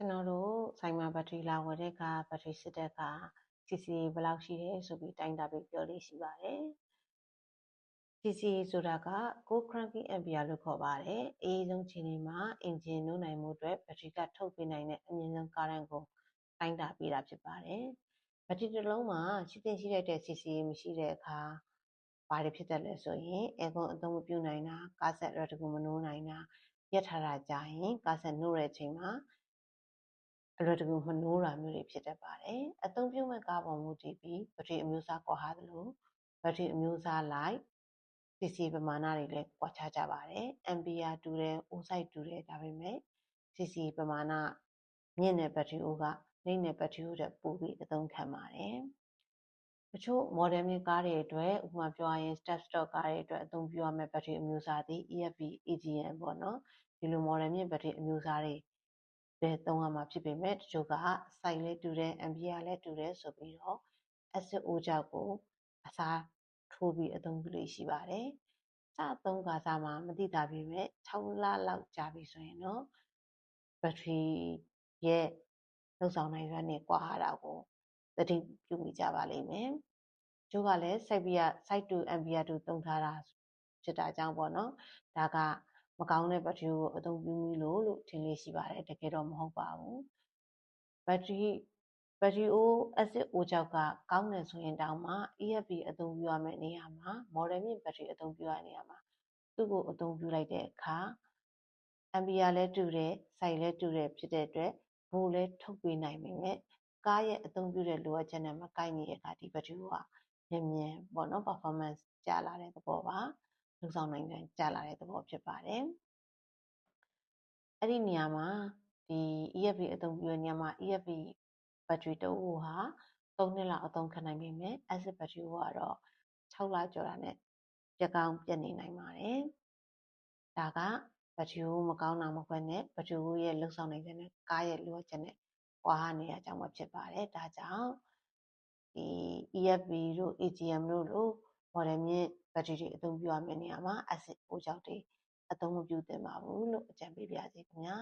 ကျွန်တော်တို့ဆိုင်မှာဘက်ထရီလာဝယ်တဲ့အခါဘက်ထရီစစ်တဲ့အခါ CCA ဘယ်လောက်ရှိတယ်ဆိုပြီးတိုင်းတာပြီးပြောလေးရှိပါတယ်။ CCA ဆိုတာက Core Cranking Ampere လို့ခေါ်ပါတယ်။အေးဆုံးချိန်တွေမှာအင်ဂျင်နှိုးနိုင်မှုအတွက်ဘက်ထရီကထုတ်ပေးနိုင်တဲ့အမြင့်ဆုံးကားရန်ကိုတိုင်းတာပေးတာဖြစ်ပါတယ်။ဘက်ထရီတစ်လုံးမှာရှိတင်ရှိလိုက်တဲ့ CCA မရှိတဲ့အခါဘာတွေဖြစ်တတ်လဲဆိုရင်အဲကွန်အသုံးမပြုနိုင်တာကားဆက်ရတကူမနှိုးနိုင်တာရက်ထားတာကြာရင်ကားဆက်နှိုးတဲ့အချိန်မှာ အလွယ်တကူမနှိုးတာမျိုးတွေဖြစ်တတ်ပါတယ်။အသုံးပြုမဲ့ကားပေါ်မူတည်ပြီးဘက်ထရီအမျိုးအစားကွာဟသလိုဘက်ထရီအမျိုးအစားလိုက် CC ပမာဏတွေလည်းကွာခြားကြပါတယ်။ Ampere တူတယ်၊အိုးစိုက်တူတယ်ဒါပေမဲ့ CC ပမာဏမြင့်တဲ့ဘက်ထရီအိုးကနိမ့်တဲ့ဘက်ထရီအိုးထက်ပိုပြီးအသုံးခံပါတယ်။တချို့ model မြင့်ကားတွေအတွက်ဥပမာပြောရရင် step stop ကားတွေအတွက်အသုံးပြုရမယ့်ဘက်ထရီအမျိုးအစားသည် EFP AGM ပေါ့နော်ဒီလို model မြင့်ဘက်ထရီအမျိုးအစားတွေ ပဲသုံးရမှာဖြစ်ပေမဲ့ တချို့က size လည်းတူတယ် ampere လည်းတူတယ်ဆိုပြီးတော့ acid အိုးကြောက်ကိုအစားထိုးပြီးအသုံးပြုလို့ရှိပါတယ်။စသုံးခါစားမှာမသိတာပေမဲ့6လလောက်ကြာပြီဆိုရင်တော့ဘက်ထရီရဲ့လှုပ်ဆောင်နိုင်စွမ်းတွေကွာဟတာကိုသတိပြုမိကြပါလိမ့်မယ်။ကျို့ကလည်း site ပြ site to ampere to သုံးထားတာဖြစ်တာကြောင့်ပေါ့နော်ဒါက မကောင်းတဲ့ဘက်ထရီကိုအသုံးပြုမိလို့လို့ထင်လေးရှိပါတယ်တကယ်တော့မဟုတ်ပါဘူးဘက်ထရီဘက်ထရီအိုး acid အိုးကြောက်ကကောင်းတယ်ဆိုရင်တောင်မှ EFP အသုံးပြုရမယ့်နေရာမှာ model မြင့်ဘက်ထရီအသုံးပြုရတဲ့နေရာမှာသူ့ကိုအသုံးပြုလိုက်တဲ့အခါ ampere လည်းတူတယ် site လည်းတူတယ်ဖြစ်တဲ့အတွက်ဘိုးလည်းထုတ်ပေးနိုင်ပေမဲ့ကားရဲ့အသုံးပြုတဲ့လိုအပ်ချက်နဲ့မကိုက်နေတဲ့အခါဒီဘက်ထရီကမြန်မြန်ပေါ့နော် performance ကျလာတဲ့သဘောပါ လှုပ်ဆောင်နိုင်တဲ့ကျလာတဲ့သဘောဖြစ်ပါတယ်အဲ့ဒီနေရာမှာဒီ EFP အသုံးပြုတဲ့နေရာမှာ EFP ဘက်ထရီတစ်အိုးဟာ3နှစ်လောက်အသုံးခံနိုင်ပေမဲ့ acid ဘက်ထရီကတော့6လကျော်တာနဲ့ပြက်ကောင်းပြက်နေနိုင်ပါတယ်ဒါကဘက်ထရီအိုးမကောင်းတာမဟုတ်ဘဲနဲ့ဘက်ထရီအိုးရဲ့လှုပ်ဆောင်နိုင်တဲ့ကားရဲ့လိုအပ်ချက်နဲ့ကွာဟနေရကြောင်းပဲဖြစ်ပါတယ်ဒါကြောင့်ဒီ EFP တို့ AGM တို့လို model မြင့်ဘက်ထရီတွေအသုံးပြုရမယ့်နေရာမှာ acid အိုးကြောက်တွေ အသုံးမပြုသင့်ပါဘူးလို့ အကြံပေးပါရစေခင်ဗျာ